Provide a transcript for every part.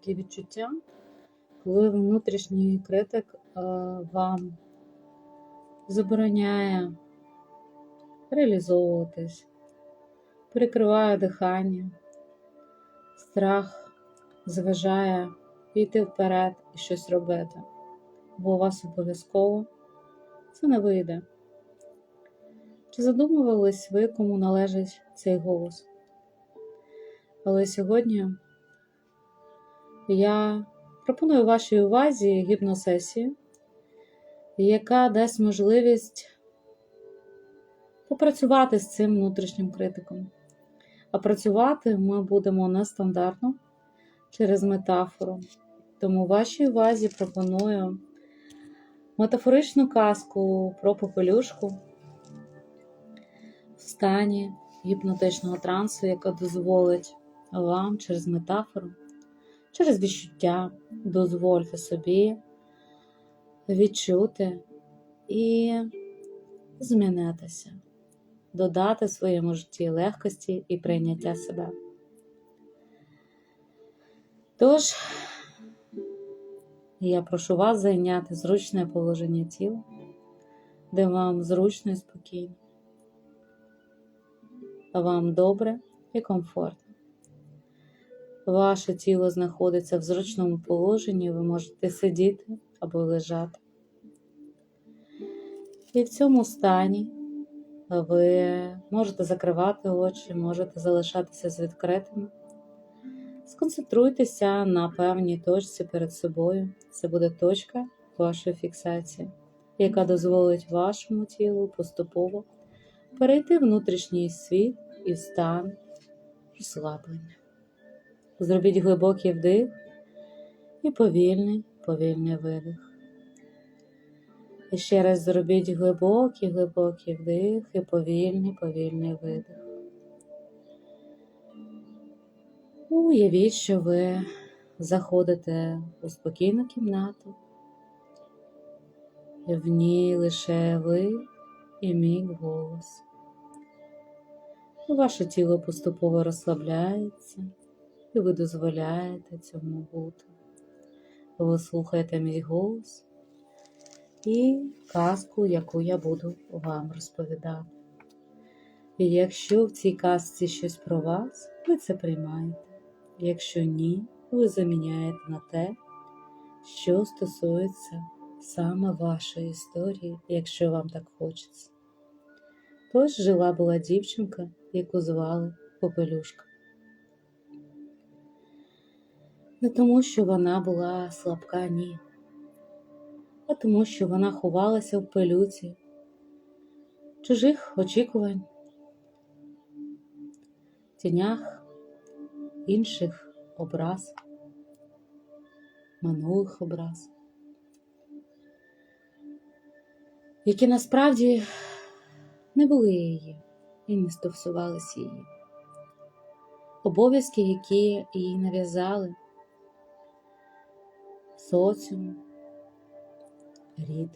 такі відчуття, коли внутрішній критик е, вам забороняє реалізовуватись, перекриває дихання, страх заважає піти вперед і щось робити, бо у вас обов'язково це не вийде. Чи задумувались ви, кому належить цей голос? Але сьогодні я пропоную вашій увазі гіпносесію, яка дасть можливість попрацювати з цим внутрішнім критиком. А працювати ми будемо нестандартно через метафору. Тому вашій увазі пропоную метафоричну казку про попелюшку в стані гіпнотичного трансу, яка дозволить вам через метафору, через відчуття дозвольте собі відчути і змінитися, додати своєму житті легкості і прийняття себе. Тож, я прошу вас зайняти зручне положення тіла, де вам зручно і спокійно, вам добре і комфортно. Ваше тіло знаходиться в зручному положенні, ви можете сидіти або лежати. І в цьому стані ви можете закривати очі, можете залишатися з відкритими. Сконцентруйтеся на певній точці перед собою. Це буде точка вашої фіксації, яка дозволить вашому тілу поступово перейти в внутрішній світ і в стан розслаблення. Зробіть глибокий вдих і повільний, повільний видих. І ще раз зробіть глибокий, глибокий вдих і повільний, повільний видих. Уявіть, що ви заходите у спокійну кімнату, в ній лише ви і мій голос. Ваше тіло поступово розслабляється, і ви дозволяєте цьому бути. Ви слухаєте мій голос і казку, яку я буду вам розповідати. І якщо в цій казці щось про вас, ви це приймаєте. Якщо ні, ви заміняєте на те, що стосується саме вашої історії, якщо вам так хочеться. Тож жила була дівчинка, яку звали Попелюшка. Не тому, що вона була слабка, ні, а тому, що вона ховалася в пилюці. Чужих очікувань, тінях інших образ, минулих образ, які насправді не були її і не стосувалися її. Обов'язки, які їй нав'язали соціум, рід.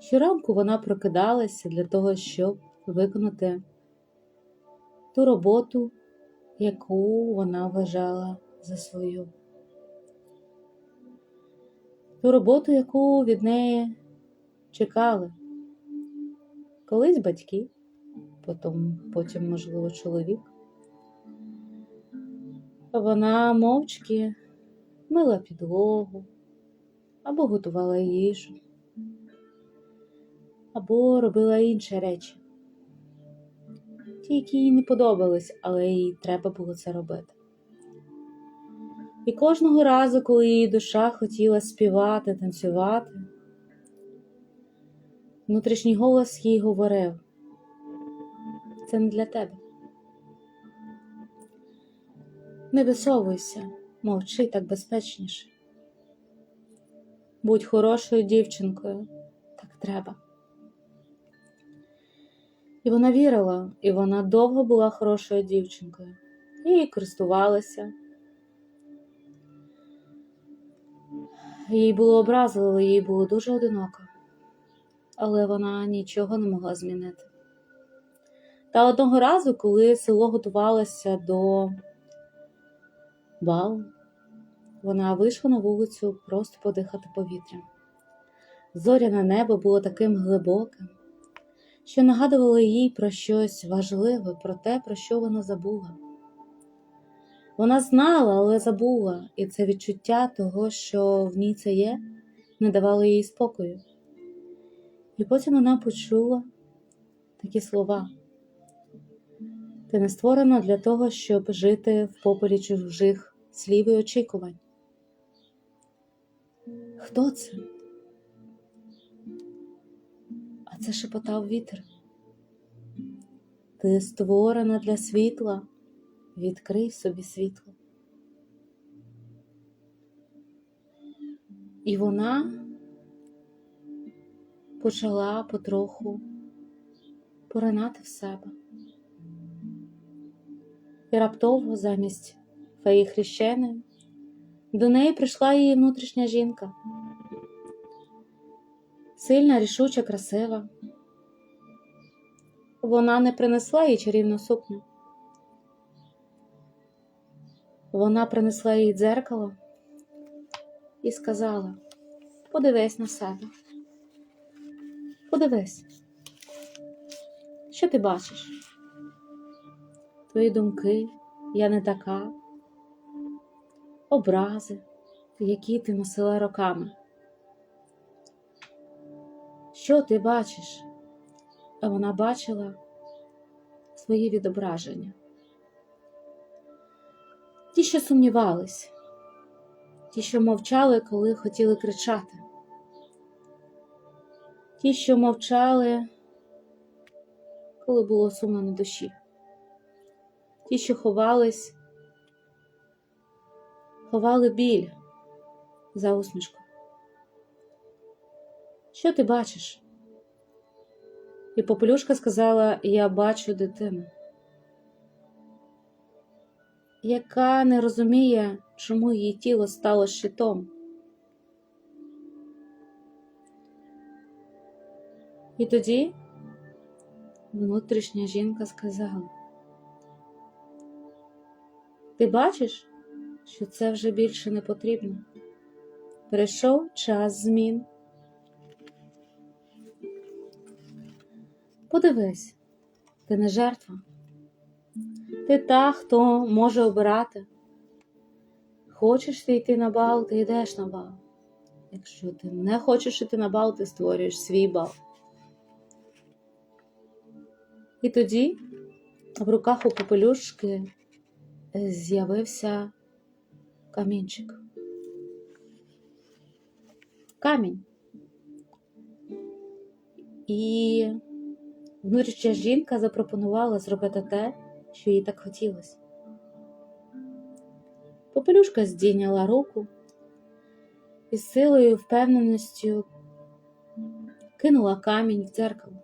Щоранку вона прокидалася для того, щоб виконати ту роботу, яку вона вважала за свою. Ту роботу, яку від неї чекали. Колись батьки, потім, потім, можливо, чоловік. Вона мовчки мила підлогу, або готувала їжу, або робила інші речі, ті, які їй не подобались, але їй треба було це робити. І кожного разу, коли її душа хотіла співати, танцювати, внутрішній голос їй говорив: це не для тебе. Не висовуйся, мовчи так безпечніше. Будь хорошою дівчинкою, так треба. І вона вірила, і вона довго була хорошою дівчинкою, і користувалася. Їй було образливо, їй було дуже одиноко, але вона нічого не могла змінити. Та одного разу, коли село готувалося до бал, вона вийшла на вулицю просто подихати повітрям. Зоряне небо було таким глибоким, що нагадувало їй про щось важливе, про те, про що вона забула. Вона знала, але забула, і це відчуття того, що в ній це є, не давало їй спокою. І потім вона почула такі слова. Ти не створена для того, щоб жити в попелі чужих слів і очікувань. Хто це? А це шепотав вітер. Ти створена для світла, відкрий собі світло. І вона почала потроху поринати в себе. І раптово замість феї хрещеної до неї прийшла її внутрішня жінка. Сильна, рішуча, красива. Вона не принесла їй чарівну сукню. Вона принесла їй дзеркало і сказала: подивись на себе. Подивись, що ти бачиш? Твої думки, я не така, образи, які ти носила роками. Що ти бачиш? А вона бачила свої відображення. Ті, що сумнівались, ті, що мовчали, коли хотіли кричати, ті, що мовчали, коли було сумно на душі, ті, що ховались, ховали біль за усмішку. Що ти бачиш? І попелюшка сказала: Я бачу дитину, яка не розуміє, чому її тіло стало щитом. І тоді внутрішня жінка сказала: Ти бачиш, що це вже більше не потрібно. Прийшов час змін. Подивись, ти не жертва. Ти та, хто може обирати. Хочеш ти йти на бал, ти йдеш на бал. Якщо ти не хочеш йти на бал, ти створюєш свій бал. І тоді в руках у попелюшки з'явився камінчик. Камінь. І внутрішня жінка запропонувала зробити те, що їй так хотілося. Попелюшка здійняла руку і з силою впевненістю кинула камінь в дзеркало.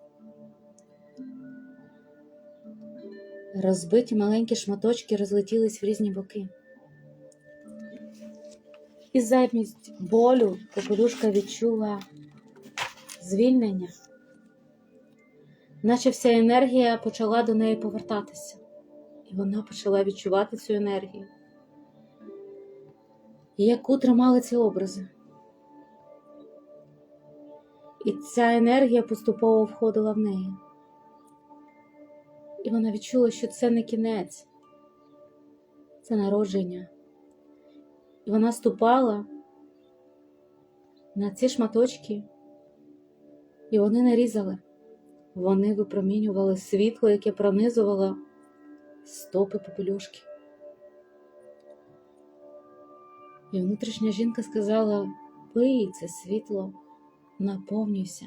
Розбиті маленькі шматочки розлетілись в різні боки. І замість болю попелюшка відчула звільнення, наче вся енергія почала до неї повертатися, і вона почала відчувати цю енергію, яку тримали ці образи. І ця енергія поступово входила в неї. І вона відчула, що це не кінець, це народження. І вона ступала на ці шматочки, і вони не різали, вони випромінювали світло, яке пронизувало стопи попелюшки. І внутрішня жінка сказала: пий це світло, наповнюйся.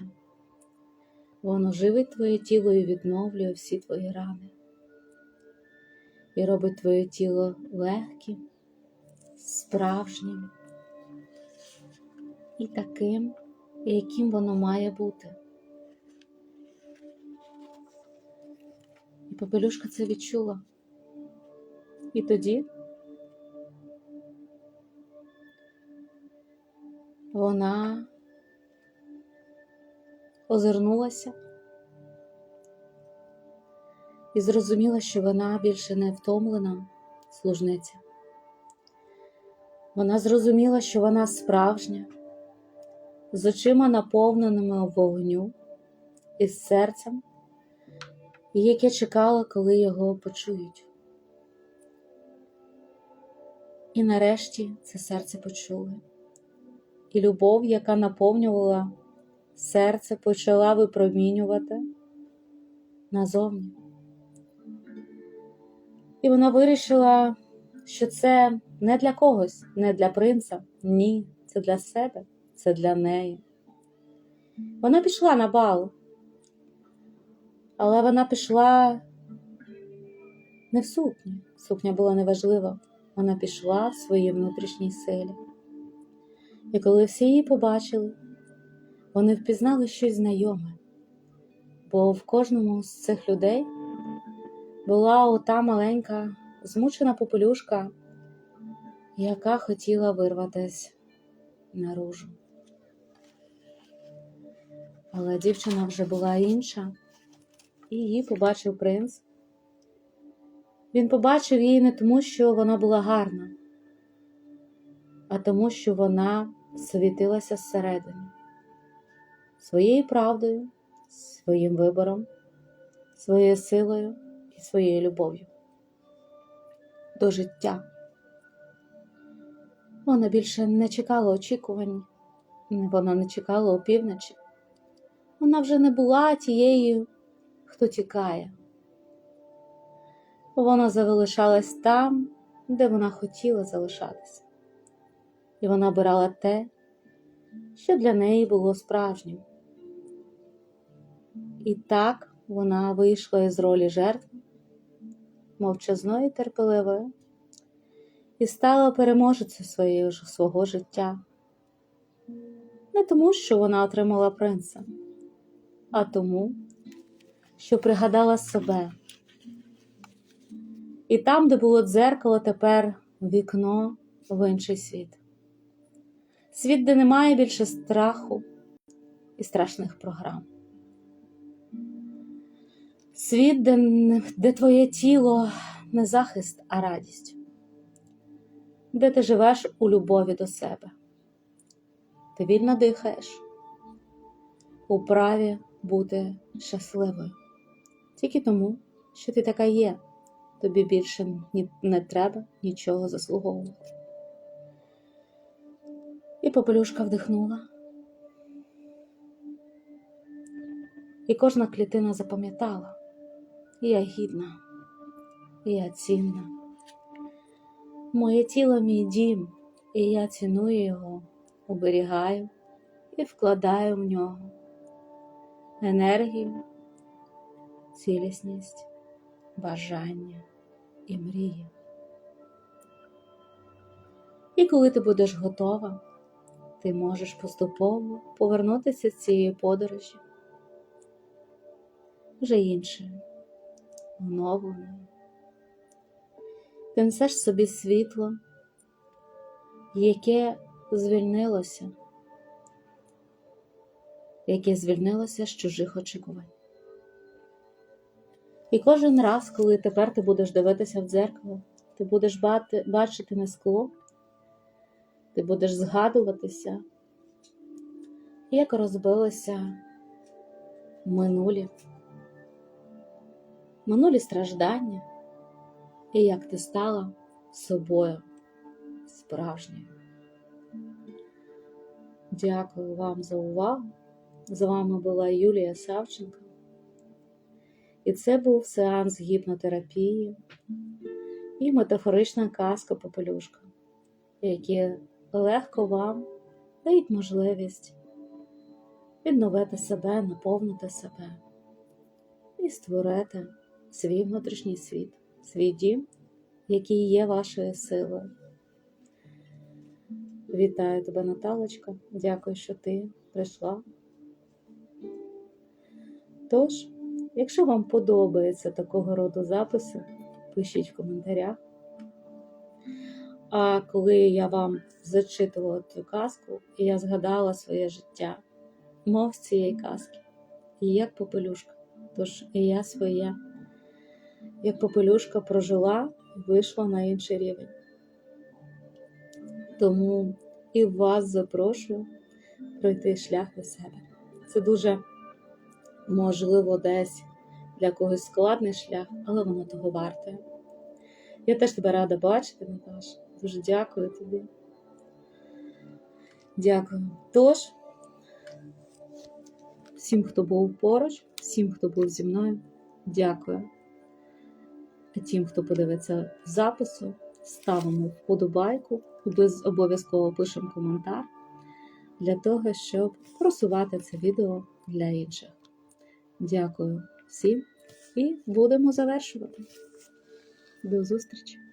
Воно живить твоє тіло і відновлює всі твої рани. І робить твоє тіло легким, справжнім і таким, яким воно має бути. І попелюшка це відчула. І тоді вона озирнулася і зрозуміла, що вона більше не втомлена служниця, Вона зрозуміла, що вона справжня, з очима наповненими вогню і з серцем, яке чекало, коли його почують. І нарешті це серце почули, і любов, яка наповнювала серце, почала випромінювати назовні. І вона вирішила, що це не для когось, не для принца. Ні, це для себе, це для неї. Вона пішла на бал, але вона пішла не в сукні. Сукня була неважлива. Вона пішла в своїй внутрішній силі. І коли всі її побачили, вони впізнали щось знайоме, бо в кожному з цих людей була ота маленька, змучена попелюшка, яка хотіла вирватися наружу. Але дівчина вже була інша, і її побачив принц. Він побачив її не тому, що вона була гарна, а тому, що вона світилася зсередини своєю правдою, своїм вибором, своєю силою і своєю любов'ю до життя. Вона більше не чекала очікувань, вона не чекала опівночі. Вона вже не була тією, хто тікає. Вона залишалась там, де вона хотіла залишатися, і вона обирала те, що для неї було справжнім. І так вона вийшла із ролі жертви, мовчазною і терпеливою, і стала переможецею своєї свого життя. Не тому, що вона отримала принца, а тому, що пригадала себе. І там, де було дзеркало, тепер вікно в інший світ. Світ, де немає більше страху і страшних програм. Світ, де, де твоє тіло не захист, а радість, де ти живеш у любові до себе. Ти вільно дихаєш у праві бути щасливою. Тільки тому, що ти така є, тобі більше не треба нічого заслуговувати. І попелюшка вдихнула. І кожна клітина запам'ятала, я гідна, я цінна. Моє тіло мій дім, і я ціную його, оберігаю і вкладаю в нього енергію, цілісність, бажання і мрії. І коли ти будеш готова, ти можеш поступово повернутися з цієї подорожі вже іншою, оновленою. Ти собі світло, яке звільнилося, яке звільнилося з чужих очікувань. І кожен раз, коли тепер ти будеш дивитися в дзеркало, ти будеш бачити не скло, ти будеш згадуватися, як розбилися минулі, минулі страждання, і як ти стала собою справжньою. Дякую вам за увагу. З вами була Юлія Савченко. І це був сеанс гіпнотерапії і метафорична казка Попелюшка, які легко вам дають можливість відновити себе, наповнити себе і створити свій внутрішній світ, свій дім, який є вашою силою. Вітаю тебе, Наталочка. Дякую, що ти прийшла. Тож, якщо вам подобається такого роду записи, пишіть в коментарях. А коли я вам зачитувала цю казку, і я згадала своє життя, мов з цієї казки, і як попелюшка. Тож і я своє, як попелюшка прожила і вийшла на інший рівень. Тому і вас запрошую пройти шлях до себе. Це дуже можливо десь для когось складний шлях, але воно того варте. Я теж тебе рада бачити, Наташ. Дуже дякую тобі. Дякую. Тож, всім, хто був поруч, всім, хто був зі мною, дякую. А тим, хто подивиться запису, ставимо вподобайку, без обов'язково пишемо коментар для того, щоб просувати це відео для інших. Дякую всім і будемо завершувати. До зустрічі!